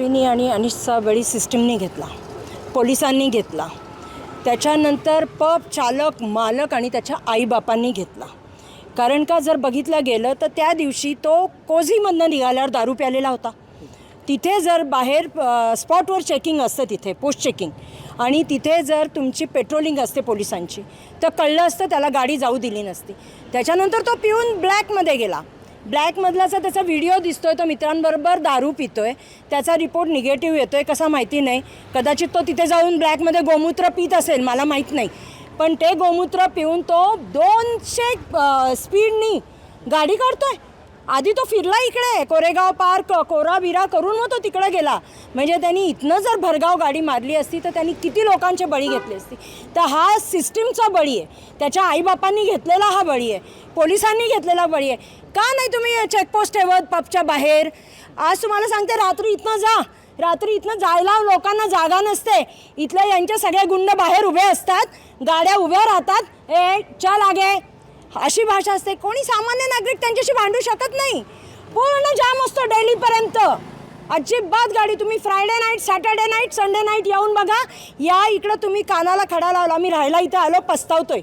अश्विनी आणि अनिशचा बळी सिस्टीमने घेतला पोलिसांनी घेतला. त्याच्यानंतर पब चालक मालक आणि त्याच्या आईबापांनी घेतला. कारण का जर बघितलं गेलं तर त्या दिवशी तो कोझीमधनं निघाल्यावर दारू प्यालेला होता. तिथे जर बाहेर स्पॉटवर चेकिंग असतं तिथे पोस्ट चेकिंग. आणि तिथे जर तुमची पेट्रोलिंग असते पोलिसांची तर कळलं असतं त्याला गाडी जाऊ दिली नसती. त्याच्यानंतर तो पिऊन ब्लॅकमध्ये गेला. ब्लॅकमधलाचा त्याचा व्हिडिओ दिसतोय तो मित्रांबरोबर दारू पितोय. त्याचा रिपोर्ट निगेटिव्ह येतोय कसा माहिती नाही. कदाचित तो तिथे जाऊन ब्लॅकमध्ये गोमूत्र पित असेल मला माहीत नाही. पण ते गोमूत्र पिऊन तो दोनशे स्पीडनी गाडी काढतोय. आधी तो फिरला इकडे कोरेगाव पार्क कोराबिरा करून मग तो तिकडे गेला. म्हणजे त्यांनी इथनं जर भरगाव गाडी मारली असती तर त्यांनी किती लोकांचे बळी घेतले असती. तर हा सिस्टीमचा बळी आहे. त्याच्या आईबापांनी घेतलेला हा बळी आहे. पोलिसांनी घेतलेला बळी आहे. का नाही तुम्ही चेकपोस्ट ठेवत पबच्या बाहेर? आज तुम्हाला सांगते रात्री इथनं जा. रात्री इथनं जायला लोकांना जागा नसते. इथल्या यांच्या सगळ्या गुंड बाहेर उभे असतात. गाड्या उभ्या राहतात. ए चल आगे. अशी भाषा असते. कोणी सामान्य नागरिक त्यांच्याशी भांडू शकत नाही. पूर्ण जाम असतो डेलीपर्यंत. अजिबात गाडी तुम्ही Friday night Saturday night Sunday night येऊन बघा. या इकडं तुम्ही कानाला खडा लावला. मी राहायला इथं आलो पस्तावतोय.